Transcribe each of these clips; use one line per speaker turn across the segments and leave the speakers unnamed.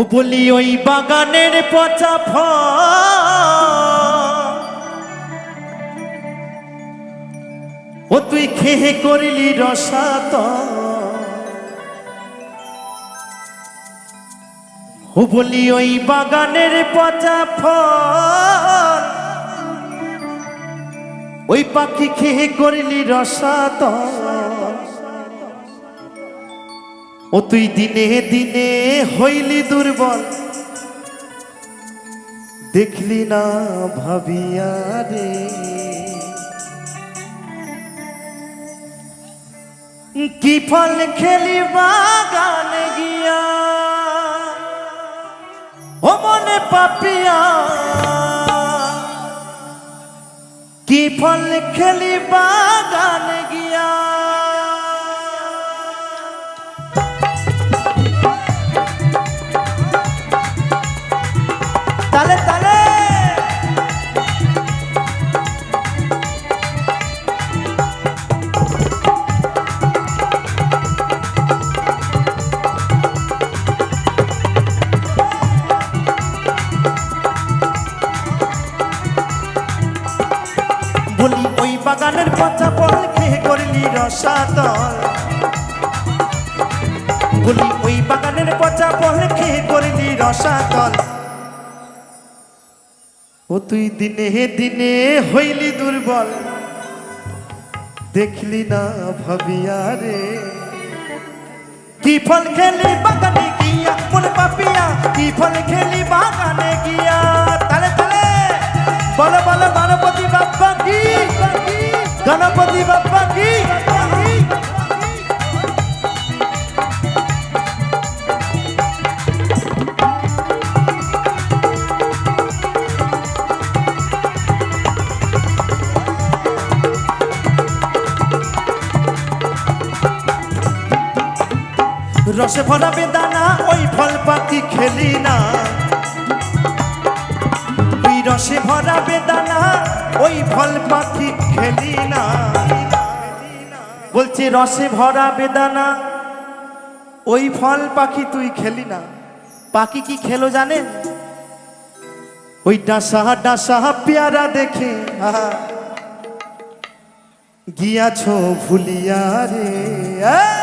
ও বলি ওই বাগানের পচা ফল। ও তুই খেয়ে করিলি রসাত ও বলি ওই বাগানের পচা ফল। ওই পাখি খেয়ে করিলি রসাত ও তুই দিনে দিনে হইলি দুর্বল। দেখলি না ভাবিয়া রে। কি ফল খেলি বাগানে গিয়া? ও মনে পাপিয়া। কি ফল খেলি বাগানে বলি ওই বাগানের পচা ফল খেয়ে করলি রসাতল। বলি ওই বাগানের পচা ফল খেয়ে করলি রসাতল। ও তুই দিনে দিনে হইলি দুর্বল। দেখলি না ভাবিয়া রে। কি ফল খেলি বাগানে রসে ভরা বেদানা ওই ফল পাখি খেলি না। ওই রসে ভরা বেদানা ওই ফল পাখি খেলি না। বলছে রসে ভরা বেদানা ওই ফল পাখি তুই খেলি না। পাখি কি খেলো জানেন? ওই ডাসা ডাসা পেয়ারা দেখে। আহা, গিয়াছো ভুলিয়া রে!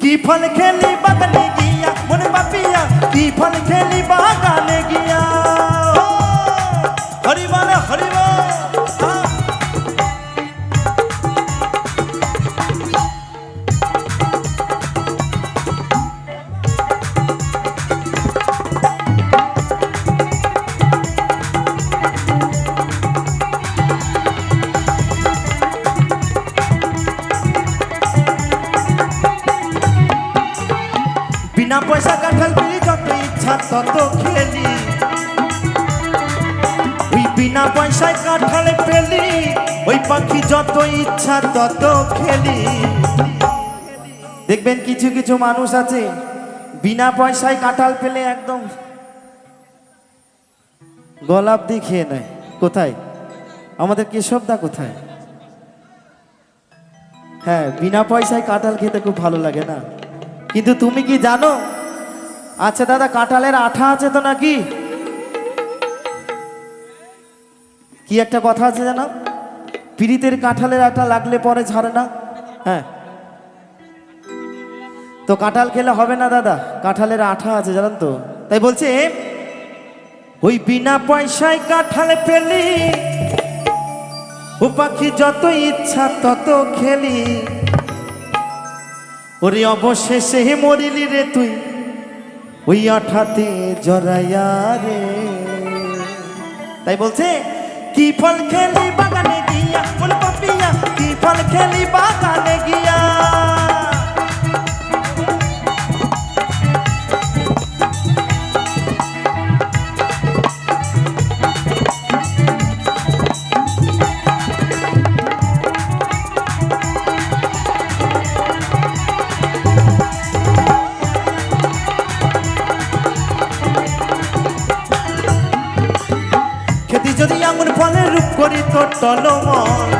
কি ফল খেলি বাগানে গিয়া মনে বাপিয়া কি ফল খেলি বাগানে গিয়া পয়সা কাঁঠাল পেলি যত ইচ্ছা তত খেলি ওই বিনা পয়সায় কাঁঠাল পেলি, ওই পাখি যত ইচ্ছা তত খেলি দেখবেন কিছু কিছু মানুষ আছে, বিনা পয়সায় কাঁঠাল পেলে একদম গলাপ দিয়ে খেয়ে নেয়। কোথায়? আমাদের কেশবদা কোথায়? হ্যাঁ বিনা পয়সায় কাঁঠাল খেতে খুব ভালো লাগে না। কিন্তু তুমি কি জানো আচ্ছা দাদা, কাঁঠালের আঠা আছে তো নাকি? কি একটা কথা আছে জানো? পিড়িতের কাঁঠালের আঠা লাগলে পরে ঝাড়ে না? হ্যাঁ। তো কাঁঠাল খেলে হবে না দাদা, কাঁঠালের আঠা আছে, জানেন তো? তাই বলছে, ওই বিনা পয়সায় কাঁঠাল পেলি ও পাখি যত ইচ্ছা তত খেলি। ওরে অবশেষে মরিলি রে তুই ওই আঠাতে জড়াইয়া রে। তাই বলছে, কি ফল খেলি বাগানে গিয়া ফুল পাপিয়া কি ফল খেলি বাগানে গিয়া? করি তো টলমল।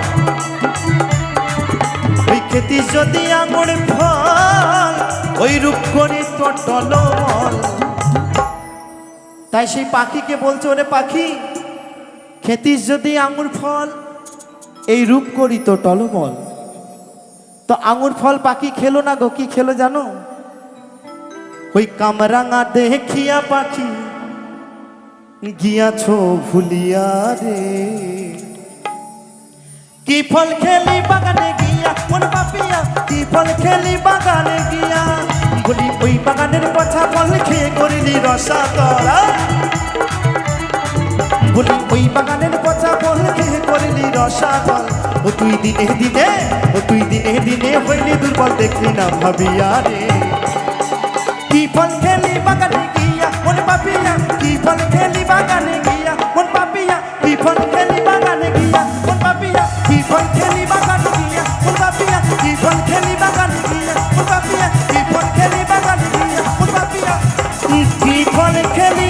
ওই খেতি যদি আঙুর ফল, ওই রূপ করি তো টলমল। তাই সেই পাখিকে বলছে, ওরে পাখি খেতিস যদি আঙুর ফল, এই রূপ করি তো টলমল। তো আঙুর ফল পাখি খেলো না গো, কি খেলো জানো? ওই কামরাঙা দেখিয়া পাখি গিয়াছ ভুলিয়া রে। কি ফল খেলি বাগানে গিয়া, মন পাপিয়া? কি ফল খেলি বাগানে গিয়া? বলি, ওই বাগানের পছা ফল খেয়ে করিলি রসা করা বলি, ওই বাগানের পচা ফল খেয়ে করিলি রসা কল ও তুই দিনে দিনে, ও তুই দিনে দিনে হইলি দুর্বল, দেখলি না ভাবিয়া রে। কি ফল খেলি বাগানে বিফল খেলি বাগানে গিয়া, মন পাপিয়া, বিফল খেলি বাগানে গিয়া, মন পাপিয়া, বিফল খেলি বাগানে গিয়া, মন পাপিয়া, বিফল খেলি বাগানে গিয়া, মন পাপিয়া, বিফল খেলি বাগানে গিয়া, মন পাপিয়া, বিফল খেলি